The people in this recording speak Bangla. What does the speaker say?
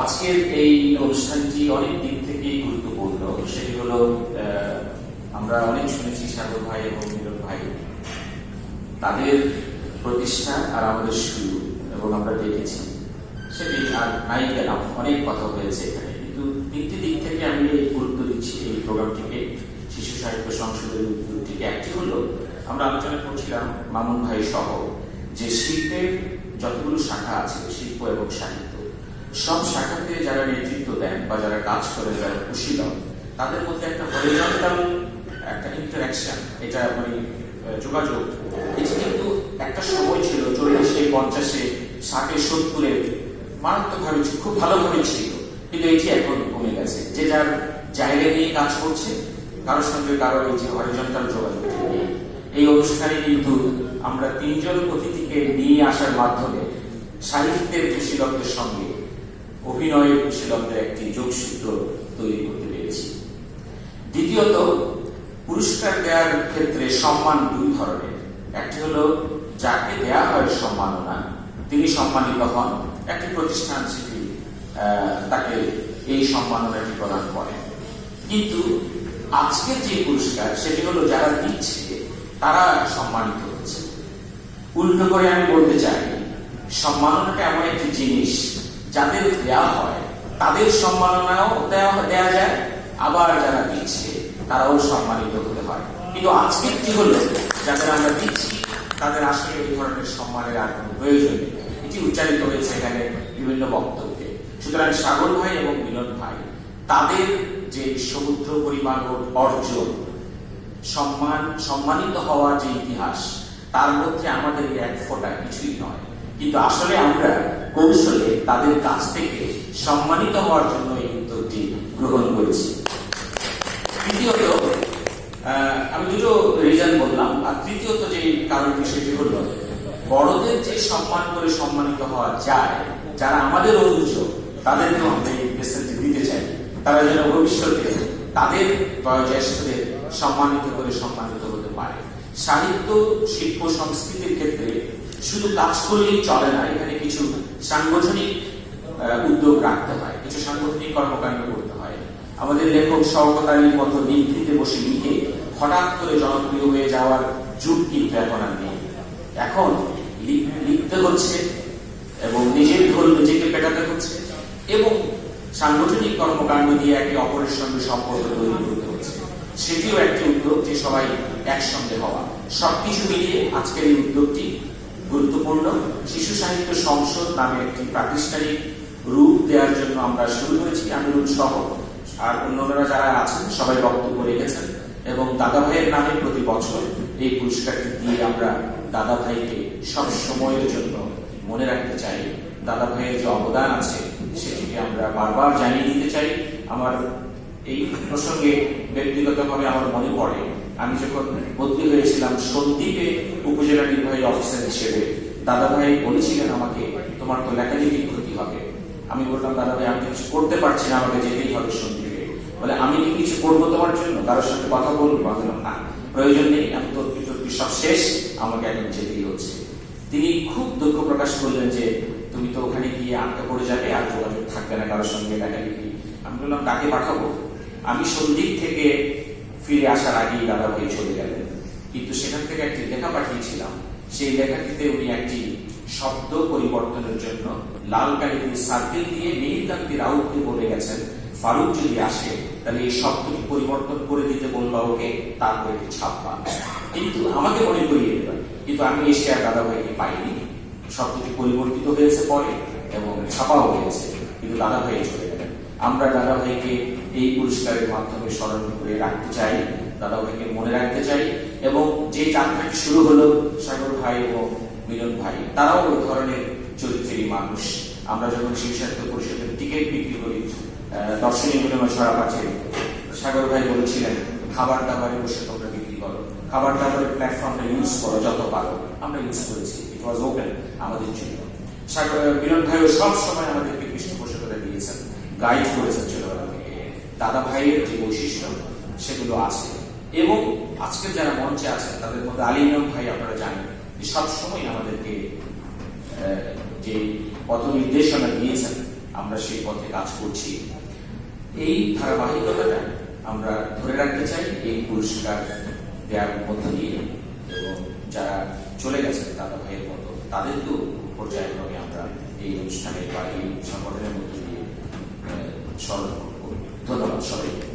আজকের এই অনুষ্ঠানটি অনেক দিক থেকেই গুরুত্বপূর্ণ। সেটি হলো আমরা অনেক শুনেছি সাগর ভাই এবং মিলন ভাই। তাদের প্রতিষ্ঠা আর আমাদের শুরু এবং আমরা দেখেছি। সেটি আর নাই গেলাম অনেক কথা হয়েছে এখানে। তিনটি দিক থেকে আমি গুরুত্ব দিচ্ছি এই প্রোগ্রামটিকে শিশু সাহিত্য সংসদের উদ্যোগটিকে একটি হলো, আমরা আলোচনা করছিলাম মামুন ভাই সহ যে শিল্পের যতগুলো শাখা আছে, শিল্প এবং সাহিত্য, সব শাখাতে যারা নেতৃত্ব দেন বা যারা কাজ করে যারা কুশীলন তাদের মধ্যে একটা হরিজন্টাল একটা ইন্টারাকশন এটা মানে যোগাযোগ, এটি কিন্তু একটা সময় ছিল, চল্লিশে, পঞ্চাশে, ষাটে, সত্তরে, মারাত্মকভাবে খুব ভালোভাবে ছিল। কিন্তু এটি এখন কমে গেছে যে যার জায়গা নিয়ে কাজ করছে কারোর সঙ্গে কারোর এই যে হরিজন্টাল যোগাযোগ এই অনুষ্ঠানে কিন্তু আমরা তিনজন অতিথিকে নিয়ে আসার মাধ্যমে সাহিত্যের কুশীলকদের সঙ্গে অভিনয়ের কুশীলকদের একটি যোগসূত্র তৈরি করতে পেরেছি। দ্বিতীয়ত পুরস্কার দেওয়ার ক্ষেত্রে সম্মান দুই ধরনের। একটি হলো যাকে দেয়া হয় সম্মাননা তিনি সম্মানিত হন একটি প্রতিষ্ঠান আহ, তাকে এই সম্মাননাটি প্রদান করেন কিন্তু আজকের যে পুরস্কার, সেটি হলো যারা দিচ্ছে, তারা সম্মানিত হচ্ছে। উল্টো করে আমি বলতে চাই, সম্মাননাটা এমন একটি জিনিস যাদের দেয়া হয়, তাদের সম্মাননাও দেওয়া যায়। আবার যারা দিচ্ছে, তারাও সম্মানিত হতে হয়। কিন্তু আজকের কি হলো? যাদের আমরা দিচ্ছি, তাদের আসলে এই ধরনের সম্মানের আর কোনো প্রয়োজন নেই। এটি উচ্চারিত হয়েছে এখানে বিভিন্ন বক্তব্যে। সুতরাং সাগর ভাই এবং মিলন ভাই, তাদের যে সমুদ্র পরিমাণ অর্জন সম্মান, সম্মানিত হওয়ার যে ইতিহাস, তার মধ্যে আমাদের এক ফোঁটা কিছুই নয়। কিন্তু আসলে আমরা কৌশলে তাদের কাছ থেকে সম্মানিত হওয়ার জন্য এই উদ্যোগটি গ্রহণ করেছি। তৃতীয়ত আমি দুটো রিজন বললাম, আর তৃতীয়ত যে কারণটি সেটি হলো, বড়দের যে সম্মান করে সম্মানিত হওয়া যায়, যারা আমাদের অনুজ তাদেরকেও আমরা এই দিতে চাই। তারা যেন ভবিষ্যতে তাদের বয়োজ্যেষ্ঠদের সম্মানিত করে সম্মানিত হতে পারে। সাহিত্য, শিল্প, সংস্কৃতির ক্ষেত্রে শুধু কাজ করলেই চলে না, এখানে কিছু সাংগঠনিক উদ্যোগ রাখতে হয়, কিছু সাংগঠনিক কর্মকাণ্ড করতে হয়। আমাদের লেখক সহকতারির মতো নিভৃতে বসে লিখে হঠাৎ করে জনপ্রিয় হয়ে যাওয়ার যুগ কিন্তু এখন আর নেই। এখন লিখতে হচ্ছে এবং নিজের ঢোল নিজেকে পেটাতে হচ্ছে। এবং সাংগঠনিক কর্মকাণ্ড দিয়ে একে অপরের সঙ্গে সম্পর্ক তৈরি করতে হচ্ছে। সেটিও একটি উদ্যোগ যে সবাই একসঙ্গে হওয়া। সবকিছু মিলিয়ে আজকের এই উদ্যোগটি গুরুত্বপূর্ণ। শিশু সাহিত্য সংসদ নামে একটি প্রাতিষ্ঠানিক রূপ দেওয়ার জন্য আমরা শুরু করেছি আমিরুল সহ আর অন্যরা যারা আছেন, সবাই বক্তব্য রেখেছেন এবং দাদা ভাইয়ের নামে প্রতি বছর এই পুরস্কারটি দিয়ে আমরা দাদা ভাইকে সব সময়ের জন্য মনে রাখতে চাই। দাদা ভাইয়ের যে অবদান আছে সেটিকে আমরা বারবার জানিয়ে দিতে চাই। আমার এই প্রসঙ্গে ব্যক্তিগতভাবে আমার মনে পড়ে, আমি যখন বদলি হয়েছিলাম সন্দ্বীপে উপজেলা নির্বাহী অফিসার হিসেবে দাদা ভাই বলেছিলেন আমাকে, তোমার তো লেখালেখি ক্ষতি হবে। আমি বললাম দাদা ভাই আমি কিছু করতে পারছি না, আমাকে যেতেই হবে সন্দ্বীপে বলে, আমি কি কিছু করব তোমার জন্য? কারোর সাথে কথা বলব? বললাম, না, প্রয়োজন নেই আমি তো সব শেষ, আমাকে এখন যেতেই হচ্ছে। তিনি খুব দুঃখ প্রকাশ করলেন যে তুমি তো ওখানে গিয়ে আটকা পড়ে যাবে আর যোগাযোগ থাকবে না কারোর সঙ্গে লেখালেখি আমি বললাম, কাকে পাঠাবো? আমি সন্দ্বীপ থেকে ফিরে আসার আগেই দাদা ভাই চলে গেলেন। কিন্তু সেখান থেকে একটি লেখা পাঠিয়েছিলাম। সেই লেখাটিতে উনি একটি শব্দ পরিবর্তনের জন্য লাল কালি দিয়ে সার্কেল দিয়ে মেহিরকান্তি রাউতকে বলে গেছেন, ফারুক যদি আসে, তাহলে এই শব্দটি পরিবর্তন করে দিতে বলল ওকে, তারপরে একটি ছাপ্পা কিন্তু আমাকে মনে করিয়ে দেবেন কিন্তু আমি এসে আর দাদা ভাইকে পাইনি। শব্দটি পরিবর্তিত হয়েছে পরে এবং ছাপাও হয়েছে, কিন্তু দাদা ভাই চলে গেলেন। আমরা দাদা ভাইকে এই পুরস্কারের মাধ্যমে স্মরণ করে রাখতে চাই, দাদা ভাইকে মনে রাখতে চাই এবং যে যাত্রাটি শুরু হলো সাগর ভাই এবং মিলন ভাই, তারাও ওই ধরনের চরিত্রেরই মানুষ। আমরা যখন শিশু সাহিত্য পরিষদের টিকিট বিক্রি করি দর্শনীয় বিনিময় ছড়া পাঠে সাগর ভাই বলেছিলেন, খাবার দাবারে বসে তোমরা খাবার দাবারের প্ল্যাটফর্মটা ইউজ করো, যত পারো। আমরা ইউজ করেছি। ইট ওয়াজ ওপেন আমাদের জন্য। সাগর ভাইও সব সময় আমাদেরকে পৃষ্ঠপোষকতা দিয়েছেন গাইড করেছেন ছোটবেলা থেকে দাদা ভাইয়ের যে বৈশিষ্ট্য, সেগুলো আছে। এবং আজকের যারা মঞ্চে আছেন, তাদের মধ্যে আলিম ভাই আপনারা জানেন যে সবসময় আমাদেরকে যে পথ নির্দেশনা দিয়েছেন, আমরা সেই পথে কাজ করছি। এই ধারাবাহিকতাটা আমরা ধরে রাখতে চাই, এই পুরস্কার দেওয়ার মধ্য দিয়ে এবং যারা চলে গেছেন দাদা ভাইয়ের মতো, তাদেরকেও পর্যায়ক্রমে আমরা এই অনুষ্ঠানে বা এই সংগঠনের মধ্য দিয়ে স্মরণ করব। ধন্যবাদ সবাইকে।